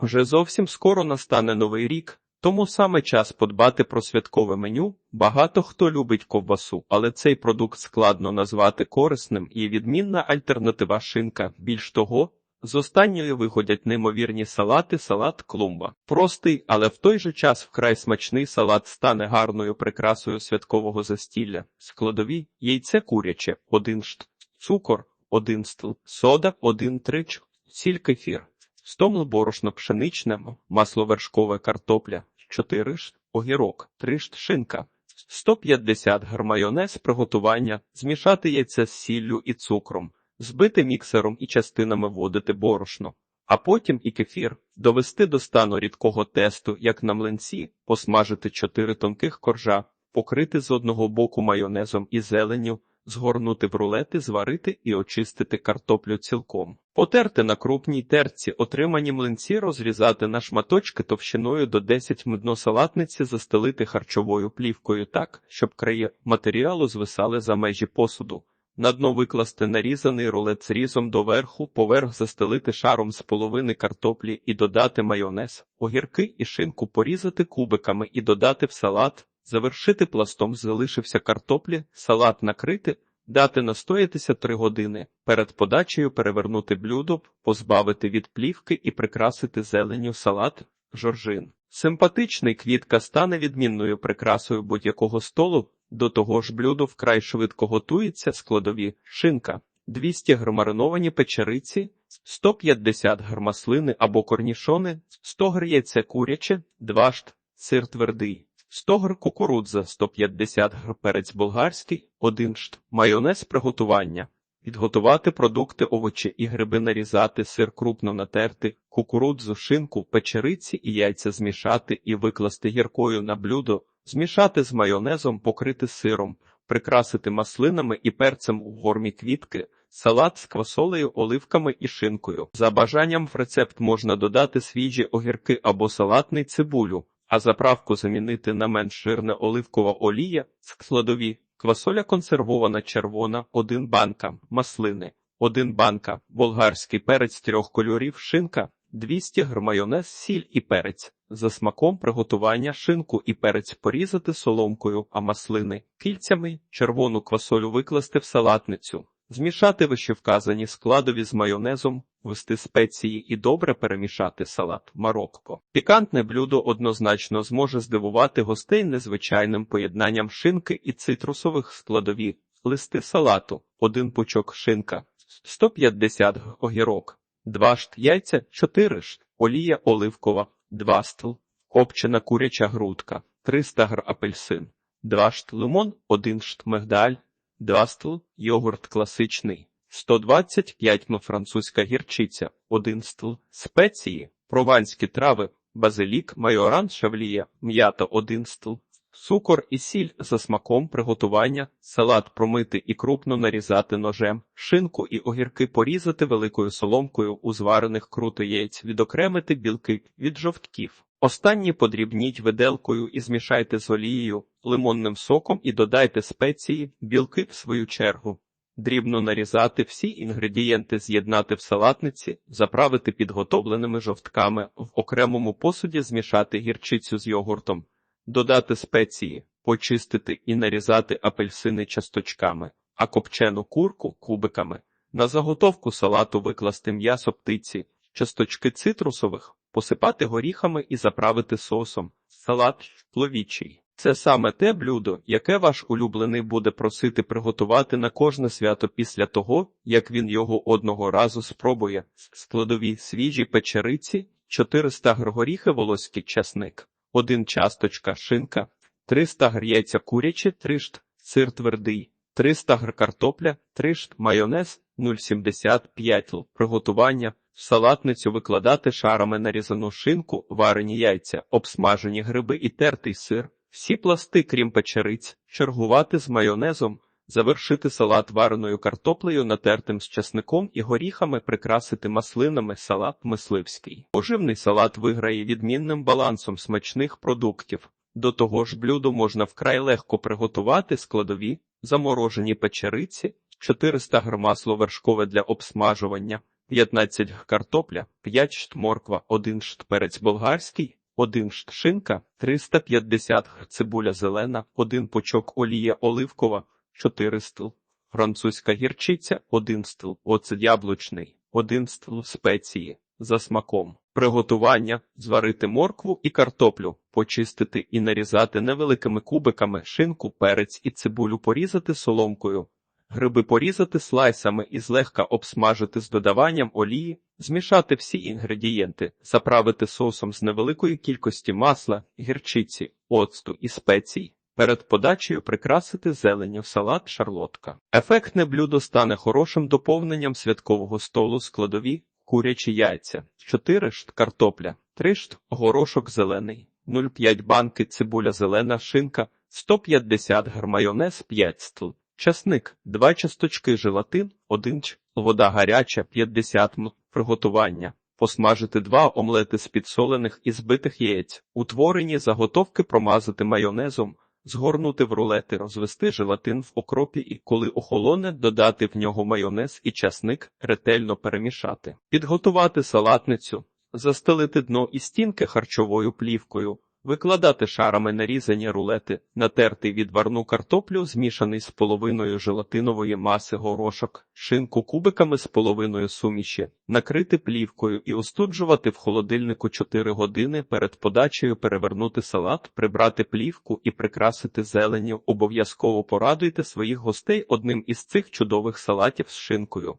Вже зовсім скоро настане новий рік, тому саме час подбати про святкове меню. Багато хто любить ковбасу, але цей продукт складно назвати корисним і відмінна альтернатива шинка. Більш того, з останньої виходять неймовірні салати, салат клумба. Простий, але в той же час вкрай смачний салат стане гарною прикрасою святкового застілля. Складові яйце куряче, один шт, цукор, один стл, сода, один трич, сіль кефір. Стомл борошно пшеничне, масло вершкове картопля, 4 ш, огірок, 3 ш, шинка, 150 г майонез приготування, змішати яйце з сіллю і цукром, збити міксером і частинами вводити борошно, а потім і кефір, довести до стану рідкого тесту, як на млинці, посмажити 4 тонких коржа, покрити з одного боку майонезом і зеленню, згорнути в рулети, зварити і очистити картоплю цілком. Потерти на крупній терці отримані млинці розрізати на шматочки товщиною до 10 м дно салатниці застелити харчовою плівкою так, щоб краї матеріалу звисали за межі посуду. На дно викласти нарізаний рулет з різом доверху, поверх застелити шаром з половини картоплі і додати майонез, огірки і шинку порізати кубиками і додати в салат, завершити пластом залишився картоплі, салат накрити, дати настоятися 3 години, перед подачею перевернути блюдо, позбавити від плівки і прикрасити зеленню салат, жоржин. Симпатичний квітка стане відмінною прикрасою будь-якого столу, до того ж блюдо вкрай швидко готується, складові, шинка, 200 г мариновані печериці, 150 г маслини або корнішони, 100 г яйце куряче, 2 шт, сир твердий. 100 г кукурудза, 150 г перець болгарський, 1 шт, майонез приготування. Підготувати продукти, овочі і гриби нарізати, сир крупно натерти, кукурудзу, шинку, печериці і яйця змішати і викласти гіркою на блюдо, змішати з майонезом, покрити сиром, прикрасити маслинами і перцем у формі квітки, салат з квасолею, оливками і шинкою. За бажанням в рецепт можна додати свіжі огірки або салатний цибулю, а заправку замінити на менш жирне оливкова олія, складові. Квасоля консервована червона, 1 банка, маслини, 1 банка, болгарський перець трьох кольорів, шинка, 200 г майонез, сіль і перець. За смаком приготування шинку і перець порізати соломкою, а маслини кільцями, червону квасолю викласти в салатницю, змішати вищевказані складові з майонезом, ввести спеції і добре перемішати салат марокко. Пікантне блюдо однозначно зможе здивувати гостей незвичайним поєднанням шинки і цитрусових складові, листи салату, один пучок шинка, 150 г огірок, 2 шт яйця, 4 шт, олія оливкова, 2 стл, копчена куряча грудка, 300 г апельсин, 2 шт лимон, 1 шт мигдаль, 2 стл, йогурт класичний. 125 м французька гірчиця, 1 стл, спеції, прованські трави, базилік, майоран, шавлія, м'ята 1 стл, цукор і сіль за смаком приготування, салат промити і крупно нарізати ножем, шинку і огірки порізати великою соломкою у зварених круто яєць, відокремити білки від жовтків. Останні подрібніть виделкою і змішайте з олією, лимонним соком і додайте спеції, білки в свою чергу. Дрібно нарізати всі інгредієнти, з'єднати в салатниці, заправити підготовленими жовтками, в окремому посуді змішати гірчицю з йогуртом, додати спеції, почистити і нарізати апельсини часточками, а копчену курку кубиками. На заготовку салату викласти м'ясо птиці, часточки цитрусових, посипати горіхами і заправити сосом. Салат пловічий. Це саме те блюдо, яке ваш улюблений буде просити приготувати на кожне свято після того, як він його одного разу спробує. Складові свіжі печериці, 400 г горіхи волоський часник, 1 часточка шинка, 300 г яйця курячі, 3 шт, сир твердий, 300 г картопля, 3 шт, майонез, 0,75 л. Приготування. В салатницю викладати шарами нарізану шинку, варені яйця, обсмажені гриби і тертий сир. Всі пласти, крім печериць, чергувати з майонезом, завершити салат вареною картоплею, натертим з часником і горіхами, прикрасити маслинами салат мисливський. Поживний салат виграє відмінним балансом смачних продуктів. До того ж блюдо можна вкрай легко приготувати складові, заморожені печериці, 400 г масло вершкове для обсмажування, 15 г картопля, 5 шт морква, 1 шт перець болгарський, 1 шт шинка, 350 г цибуля зелена, 1 пучок олія оливкова, 4 стл, французька гірчиця, 1 стл, оцет яблучний, 1 стл спеції, за смаком. Приготування – зварити моркву і картоплю, почистити і нарізати невеликими кубиками, шинку, перець і цибулю порізати соломкою, гриби порізати слайсами і злегка обсмажити з додаванням олії, змішати всі інгредієнти, заправити соусом з невеликої кількості масла, гірчиці, оцту і спецій. Перед подачею прикрасити зеленню салат шарлотка. Ефектне блюдо стане хорошим доповненням святкового столу складові, курячі яйця, 4 шт картопля, 3 шт горошок зелений, 0,5 банки цибуля зелена шинка, 150 г майонез 5 стл, часник, 2 часточки желатин, 1 ч, вода гаряча 50 м, приготування. Посмажити два омлети з підсолених і збитих яєць, утворені заготовки промазати майонезом, згорнути в рулети, розвести желатин в окропі і, коли охолоне, додати в нього майонез і часник, ретельно перемішати. Підготувати салатницю, застелити дно і стінки харчовою плівкою, викладати шарами нарізані рулети, натертий відварну картоплю, змішаний з половиною желатинової маси горошок, шинку кубиками з половиною суміші, накрити плівкою і остуджувати в холодильнику 4 години перед подачею перевернути салат, прибрати плівку і прикрасити зеленню. Обов'язково порадуйте своїх гостей одним із цих чудових салатів з шинкою.